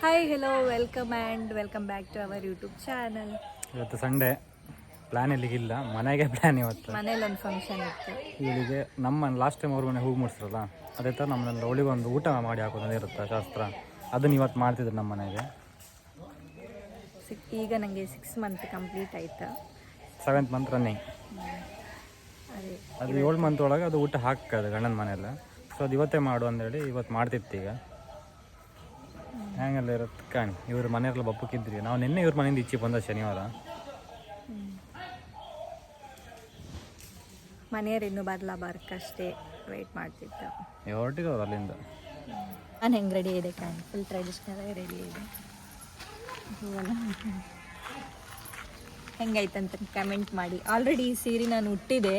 Hi hello welcome and welcome back to our YouTube channel ಇವತ್ತು Sunday plan ಇಲ್ಲಿಗಿಲ್ಲ. ಮನೆಗೆ plan ಇವತ್ತು. ಮನೇಲಿ ಒಂದು ಫಂಕ್ಷನ್ ಇತ್ತು. ಇಲ್ಲಿಗೆ ನಮ್ಮ ಲಾಸ್ಟ್ ಟೈಮ್ ಅವ್ರ ಮನೆ ಹೋಗಿ ಮುಡಿಸ್ರಲ್ಲ ಅದೇ ಥರ ನಮ್ಮಲ್ಲಿ ಅವಳಿಗೆ ಒಂದು ಊಟ ಮಾಡಿ ಹಾಕೋದು ಇರುತ್ತೆ ಶಾಸ್ತ್ರ? ಅದನ್ನ ಇವತ್ತು ಮಾಡ್ತಿದ್ರು ನಮ್ಮ ಮನೆಗೆ. ಸಿಕ್ ಈಗ ನನಗೆ ಸಿಕ್ಸ್ ಮಂತ್ ಕಂಪ್ಲೀಟ್ ಆಯಿತು. ಸೆವೆಂತ್ ಮಂತ್ ರನ್ನಿಂಗ್ ಅದೇ. ಅದು ಏಳು ಮಂತ್ ಒಳಗೆ ಅದು ಊಟ ಹಾಕೋದು ಗಂಡನ ಮನೆಯಲ್ಲ. ಸೊ ಅದು ಇವತ್ತೇ ಮಾಡು ಅಂದೇಳಿ ಇವತ್ತು ಮಾಡ್ತಿತ್ತು ಈಗ ಹೆಂಗೆಲ್ಲ ಇರುತ್ತೆ ಕಾಣಿ ಇವ್ರ ಮನೆಯಲ್ಲ ಬಪ್ಪಕ್ಕಿದ್ರಿ. ನಾವು ನಿನ್ನೆ ಇವ್ರ ಮನೆಯಿಂದ ಇಚ್ಚಿ ಬಂದ ಶನಿವಾರ. ಮನೆಯವ್ರು ಇನ್ನೂ ಬರಲ್ಲ ಬರ್ಕಷ್ಟೇ ವೆಯ್ಟ್ ಮಾಡ್ತಿತ್ತು ಅವ್ರು ಅಲ್ಲಿಂದ. ನಾನು ಹೆಂಗೆ ರೆಡಿ ಇದೆ ಕಾಣಿ ಫುಲ್ ಟ್ರೆಡಿಷ್ನಲ್ ರೆಡಿ ಇದೆ. ಹೆಂಗೈತಂತ ಕಮೆಂಟ್ ಮಾಡಿ. ಆಲ್ರೆಡಿ ಈ ಸೀರೆ ನಾನು ಉಟ್ಟಿದೆ.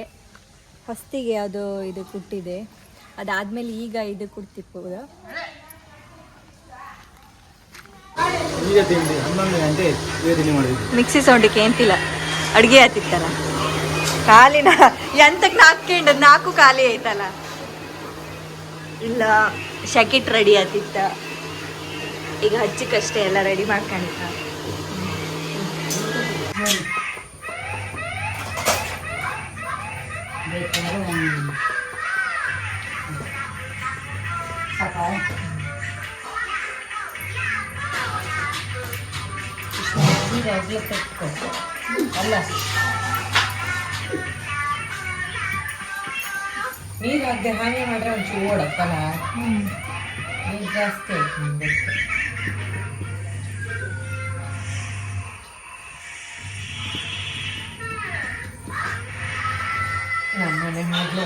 ಫಸ್ಟಿಗೆ ಅದು ಇದು ಕುಟ್ಟಿದೆ. ಅದಾದಮೇಲೆ ಈಗ ಇದು ಕುಡ್ತಿರ್ಬೋದು. ಈಗ ತಿಂಡಿ ಹನ್ನೊಂದು ಗಂಟೆ ಈಗ ತಿಂಡಿ ಮಾಡಿದ್ವಿ. ಮಿಕ್ಸಿ ಸೌಂಡಿಗೆ ಏನ್ತಿಲ್ಲ. ಅಡುಗೆ ಆತಿತ್ತಲ್ಲ. ಕಾಲಿನ ಎಂತಕ್ಕೆ ನಾಲ್ಕು ನಾಲ್ಕು ಖಾಲಿ ಆಯ್ತಲ್ಲ. ಇಲ್ಲ ಶಕಿಟ್ ರೆಡಿ ಆತಿತ್ತ. ಈಗ ಹಚ್ಚಿಕಷ್ಟೇ ಎಲ್ಲ ರೆಡಿ ಮಾಡ್ಕೊಂಡಿತ್ತ ನೀರು ಹಾಕ್ದೆ ಹಾಗೆ ಮಾಡ್ರೆ ಒಂಚೂರು ಓಡಪ್ಪಲ್ಲ ನೀರು ಜಾಸ್ತಿ ಆಯ್ತು ನಿಮ್ಗೆ. ನಮ್ಮನೆ ಮೊದಲು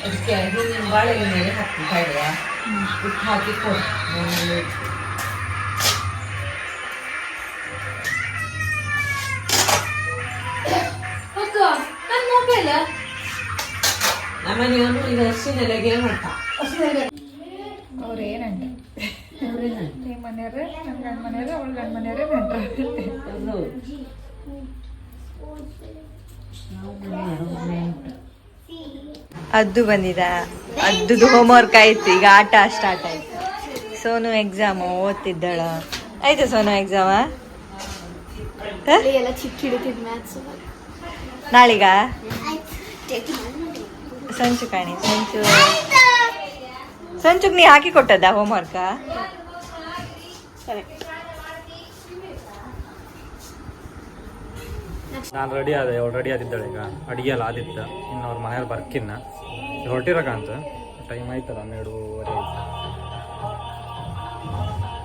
ಅದಕ್ಕೆ ಹೂವಿನ ಬಾಳೆ ಮೇಲೆ ಹಾಕಿ ಕಾಯ್ದ ಉಪ್ಪು ಹಾಕಿ ಕೊಡು ನಾನು ನಮ್ಮನೆಯವನು ಈಗ ಹಸಿನೆಲೆಗೆ ಮಾಡ್ತ ಅವ್ರು ಏನಂತ? ನಿಮ್ಮ ಮನೆಯವ್ರೆ ನನ್ನ ಗಂಡ ಮನೆಯವ್ರೆ ಅವಳ ಗಂಡ ಮನೆಯವ್ರೆ ನೆಂಟ್ರು ಅದು ಬಂದಿದ. ಅದ್ದು ಹೋಮ್ವರ್ಕ್ ಆಯ್ತು. ಈಗ ಆಟ ಸ್ಟಾರ್ಟ್ ಆಯ್ತು. ಸೋನು ಎಕ್ಸಾಮು ಓದ್ತಿದ್ದಾಳ. ಆಯ್ತು ಸೋನು ಎಕ್ಸಾಮ ನಾಳಿಗ? ಸಂಚು. ಕಾಣಿ ಸಂಚು ಸಂಚುಗ್ ನೀ ಹಾಕಿ ಕೊಟ್ಟದ್ದ ಹೋಮ್ವರ್ಕ ನಾನು ರೆಡಿ ಆದೆ ಅವ್ರು ರೆಡಿ ಆದಿದ್ದಾಳೆ ಈಗ. ಅಡುಗೆ ಎಲ್ಲ ಆದಿತ್ತ. ಇನ್ನು ಅವ್ರ ಮನೆಯವ್ರು ಬರ್ಕಿನ್ನ. ಹೊರಟಿರಕಂತ ಟೈಮ್ ಆಯ್ತಲ್ಲ ಹನ್ನೆರಡೂವರೆ ಆಯ್ತು.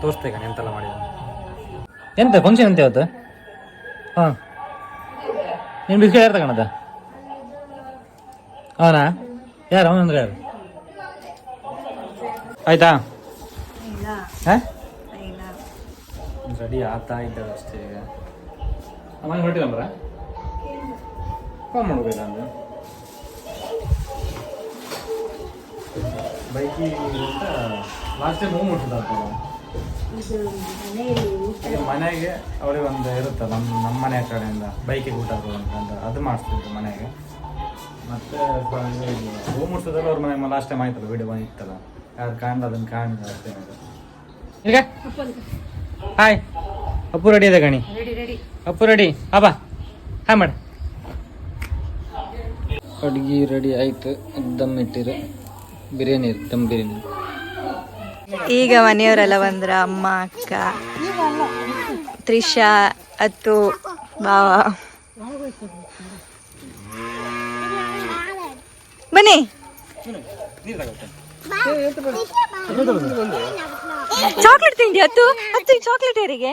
ತೋರಿಸ್ತೆ ಕಣ ಎಂತೆಲ್ಲ ಮಾಡಿದ ಎಂತ ಫಂಕ್ಷನ್ ಎಂತ ಇವತ್ತು? ಹಾಂ. ನೀನು ಬಿಸ್ಕೆಟ್ ಯಾರು ತಗೊಳದ ಅವನಾ? ಯಾರು ಅವನಂದ್ರೆ ಯಾರು? ಆಯ್ತಾ? ಇಲ್ಲ ಹಾಂ? ಇಲ್ಲ ರೆಡಿ ಆಗ್ತಾ ಇದ್ದಾಳೆ ಅಷ್ಟೇ ಈಗ. ಅಮ್ಮ ಹೊರಟಿಲ್ಲಂಬ್ರ ಫೋನ್ ಮಾಡ್ಬೇಕ ಅಂದ್ರೆ ಬೈಕಿ ಅಂತ ಲಾಸ್ಟ್ ಟೈಮ್ ಹೋಗಿ ಮುಟ್ಟಿದ ಮನೆಗೆ ಅವ್ರಿಗೆ ಒಂದು ಇರುತ್ತ ನಮ್ಮ ನಮ್ಮ ಮನೆ ಕಡೆಯಿಂದ ಬೈಕಿಗೆ ಊಟ ಹಾಕೋದು ಅಂತ ಅದು ಮಾಡಿಸ್ತಿದ್ರು ಮನೆಗೆ. ಮತ್ತೆ ಹೂ ಮುಟ್ಸೋದಲ್ಲ ಅವ್ರ ಮನೆ ಲಾಸ್ಟ್ ಟೈಮ್ ಆಯ್ತಲ್ಲ ವಿಡಿಯೋ ಬಂದಿತ್ತಲ್ಲ. ಯಾರು ಕಾಣ್ದ ಅದನ್ನು ಕಾಣ್ದ ಅಷ್ಟೇ ಈಗ ಹಾಯ್ ಅಪ್ಪು ರೆಡಿ ಇದೆ ಗಣಿ. ರೆಡಿ ರೆಡಿ ಅಪ್ಪು ರೆಡಿ ಅಬ್ಬಾ ಹಾಂ ಮಾಡ. ಅಡ್ಗೆ ರೆಡಿ ಆಯ್ತು. ದಮ್ ಇಟ್ಟಿರು. ಬಿರಿಯಾನಿ ದಮ್ ಬಿರಿಯಾನಿ. ಈಗ ಮನೆಯವರೆಲ್ಲ ಬಂದ್ರ ಅಮ್ಮ ಅಕ್ಕ ತ್ರಿಷಾ ಅತ್ತು ಬಾವ ಬನ್ನಿ. ಚಾಕ್ಲೇಟ್ ತಿಂಡಿ, ಹತ್ತು ಹತ್ತು ಚಾಕ್ಲೇಟ್ ಯಾರಿಗೆ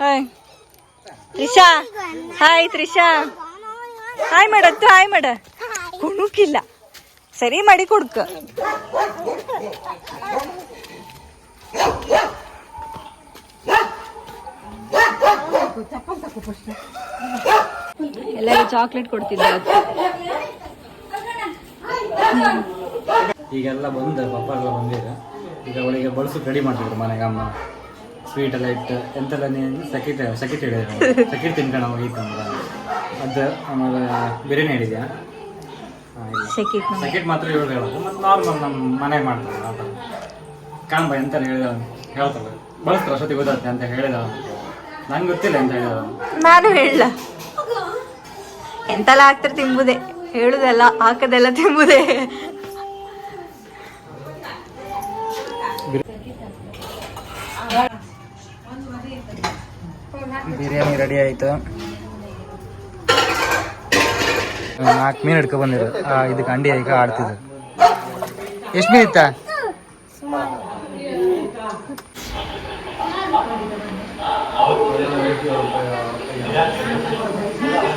hi Trisha. Hi Trisha. Hi ಮಾಡ, ಹತ್ತು ಹಾಯ್ ಮಾಡ. ಕುಣುಕಿಲ್ಲ ಸರಿ ಮಾಡಿ ಕೊಡ್ಕ. ಎಲ್ಲರಿಗೂ ಚಾಕ್ಲೇಟ್ ಕೊಡ್ತಿದ್ದೆ ಈಗೆಲ್ಲ ಬಂದ ಪಪ್ಪ ಎಲ್ಲ ಬಂದಿರ ಈಗ ಅವಳಿಗೆ ಬಳಸು ರೆಡಿ ಮಾಡ್ತಿದ್ರು ಮನೆಗೆ ಅಮ್ಮ. ಸ್ವೀಟ್ ಎಲ್ಲ ಇಟ್ಟು ಎಂತೆಲ್ಲ ನೀನು ಸಕಿಟ್ ಸಕಿಟ್ ಹೇಳಿದ್ರು ಸಕಿಟ್ ತಿನ್ಕೊಂಡು ಅಂದ್ರೆ ಅದು ಆಮೇಲೆ ಬಿರಿಯಾನಿ ಹೇಳಿದ್ಯಾ? ಸೆಕೆಟ್. ಸೆಕೆಟ್ ಮಾತ್ರ. ಇವಳು ಹೇಳೋದು ಮತ್ತು ನಾರ್ಮಲ್ ನಮ್ಮ ಮನೆಗೆ ಮಾಡ್ತಾರೆ ಆ ಥರ ಕಾಂಬ ಎಂತ ಹೇಳಿದ ಹೇಳ್ತಾರೆ ಬಳಸ್ತಾರೆ ಅಷ್ಟೊತ್ತಿಗೆ ಗೊತ್ತಾಗ್ತದೆ ಅಂತ ಹೇಳಿದ ನಂಗೆ ಗೊತ್ತಿಲ್ಲ ಅಂತ ಹೇಳಿದ ನಾನು ಹೇಳ ಎಂತೆಲ್ಲ ಹಾಕ್ತಾರೆ ತಿಂಬುದೇ? ಹೇಳುದೆಲ್ಲ, ಹಾಕದೆಲ್ಲ ತಿಂಬುದೇ? ಬಿರಿಯಾನಿ ರೆಡಿ ಆಯಿತು. ನಾಲ್ಕು ಮೀನು ಹಿಡ್ಕೊ ಬಂದಿರು ಇದಕ್ಕೆ ಅಂಡಿ ಈಗ ಆಡ್ತಿದ್ರು. ಎಷ್ಟು ಮೀನು ಇತ್ತ?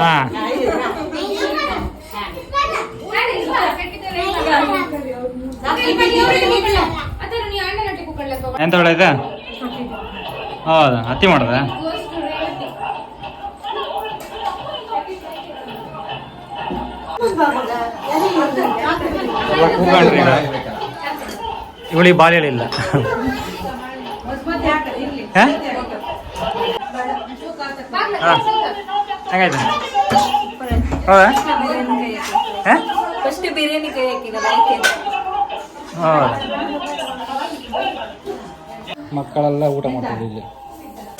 ಹಾ. ಎಂತ ಒಳ್ಳೆದ ಹೌದಾ ಹತ್ತಿ ಮಾಡದ? ಇವಳಿ ಇವಳಿಗೆ ಬಾಲ್ ಹೇಳಿಲ್ಲ. ಹಂಗಾಯ್ತು? ಹೌದಾ? ಹಾಂ? ಫಸ್ಟ್ ಬಿರಿಯಾನಿ ಕೈ ಹಾಕಿದ ಲೈಕ್ ಹೌದಾ. ಮಕ್ಕಳೆಲ್ಲ ಊಟ ಮಾಡ್ತಿದ್ರು ಇಲ್ಲಿ.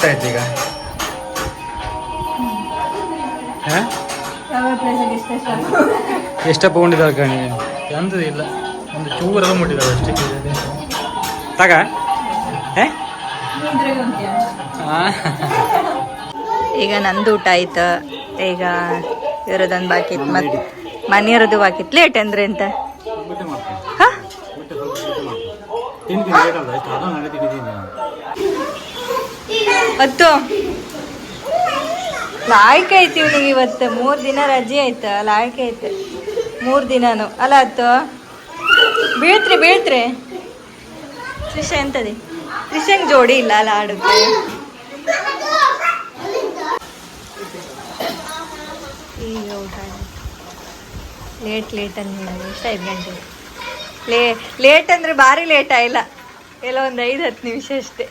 ಆಯ್ತು ಈಗ? ಹಾಂ? ಎಷ್ಟಪ್ಪ ಉಂಡಿದಾವೆ ಕಣಿ? ಎಂತದು ಇಲ್ಲ. ಒಂದು ಚೂರೆಲ್ಲ ಮುಟ್ಟಿದಾರೆ ಅಷ್ಟೇ ತಗ. ಈಗ ನಂದು ಊಟ ಆಯ್ತು. ಈಗ ಇರೋದೊಂದು ಬಾಕಿ ಇತ್ತು ಮತ್ತೆ ಮನೆಯವರದು ಬಾಕಿ ಇತ್ತು ಲೇಟ್ ಅಂದ್ರೆ ತಿಂದಿದ್ದೀನಿ ಹತ್ತು ಲಾಯ್ಕೆ ಐತಿ ಇವನಿಗೆ ಇವತ್ತು. ಮೂರು ದಿನ ರಜೆ ಆಯ್ತು? ಲಾಯ್ಕೆ ಐತೆ. ಮೂರು ದಿನನು. ಅಲ್ಲ ಅತ್ತು ಬೀಳ್ತ್ರಿ ಬೀಳ್ತ್ರಿ. ತ್ರಿಷ ಎಂತದೆ? ತ್ರಿಷಂಗೆ ಜೋಡಿ ಇಲ್ಲ ಅಲ್ಲ ಆಡೋಕ್ಕೆ ಈಗ ಊಟ ಲೇಟ್ ಲೇಟ್ ಅಂತ ಹೇಳೋದು ಎಷ್ಟು ಐದು ಗಂಟೆ ಲೇ ಲೇಟ್ ಅಂದರೆ ಭಾರಿ ಲೇಟ್ ಆಯಿಲ್ಲ ಎಲ್ಲ ಒಂದು ಐದು ಹತ್ತು ನಿಮಿಷ ಅಷ್ಟೇ